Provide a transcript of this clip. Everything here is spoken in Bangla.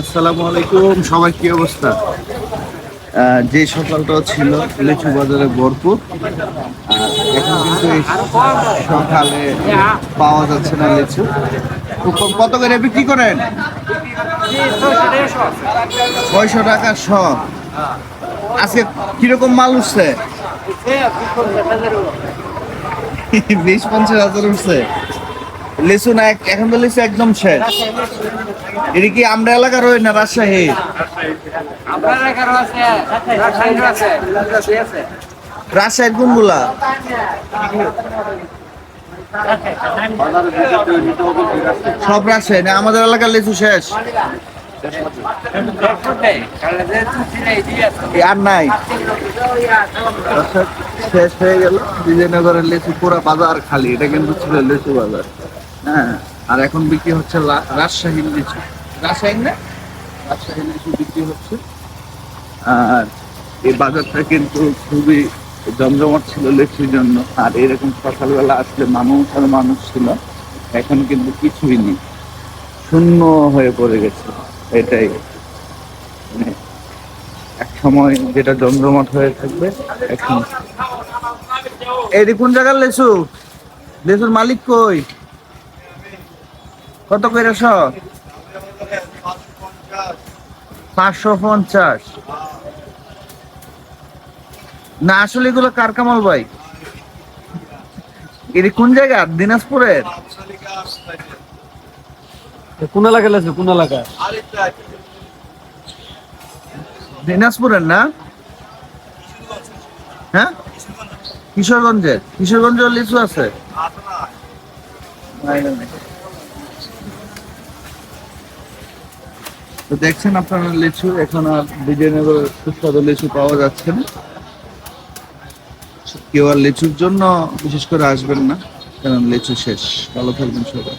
আসসালামু আলাইকুম সবাই কি অবস্থা? যে সকালটা ছিল লিচু বাজারে ভরপুর। আর এখন কিন্তু সকালে পাওয়া যাচ্ছে না লিচু। কত করে বিক্রি করেন? ছয়শো টাকা শ। আজকে কীরকম মাল উঠছে? বিশ পঞ্চাশ হাজার উঠছে। লিচু না এখন তো লিচু একদম শেষ। এটা কি আমরা এলাকার ওই না রাজশাহী? রাজশাহীর কোনগুলা? সব রাজশাহী না? আমাদের এলাকার লিচু শেষ। আর নাই। শেষ হয়ে গেল। বিজয়নগরের লেচু পুরা বাজার খালি। এটা কিন্তু ছিল লেচু বাজার। হ্যাঁ আর এখন বিক্রি হচ্ছে রাজশাহী লিচু রাজশাহী না? রাজশাহীর লিচু বিক্রি হচ্ছে। আর এই বাজারটা কিন্তু খুবই জমজমাট ছিল লিচুর জন্য। আর এরকম সকালবেলা আসলে মানুষ আর মানুষ ছিল। এখন কিন্তু কিছুই নেই। শূন্য হয়ে পড়ে গেছে। এটাই। মানে এক সময় যেটা জমজমাট হয়ে থাকবে, এখন এই কোন জায়গার লেচু? লেচুর মালিক কই? কত করে সব পাঁচশো পঞ্চাশ। না আসলে এগুলো কার কামাল ভাই? এর কোন জায়গা? দিনাজপুরের? কোন এলাকায় লাগছে কোন এলাকায়? দিনাজপুরের না? হ্যাঁ? কিশোরগঞ্জের। কিশোরগঞ্জের লিচু আছে। তো দেখছেন আপনারা লিচু, এখন আর বিজয়নগর সুস্বাদু লিচু পাওয়া যাচ্ছে না। কেউ আর লিচুর জন্য বিশেষ করে আসবেন না, কারণ লিচু শেষ। ভালো থাকবেন সবাই।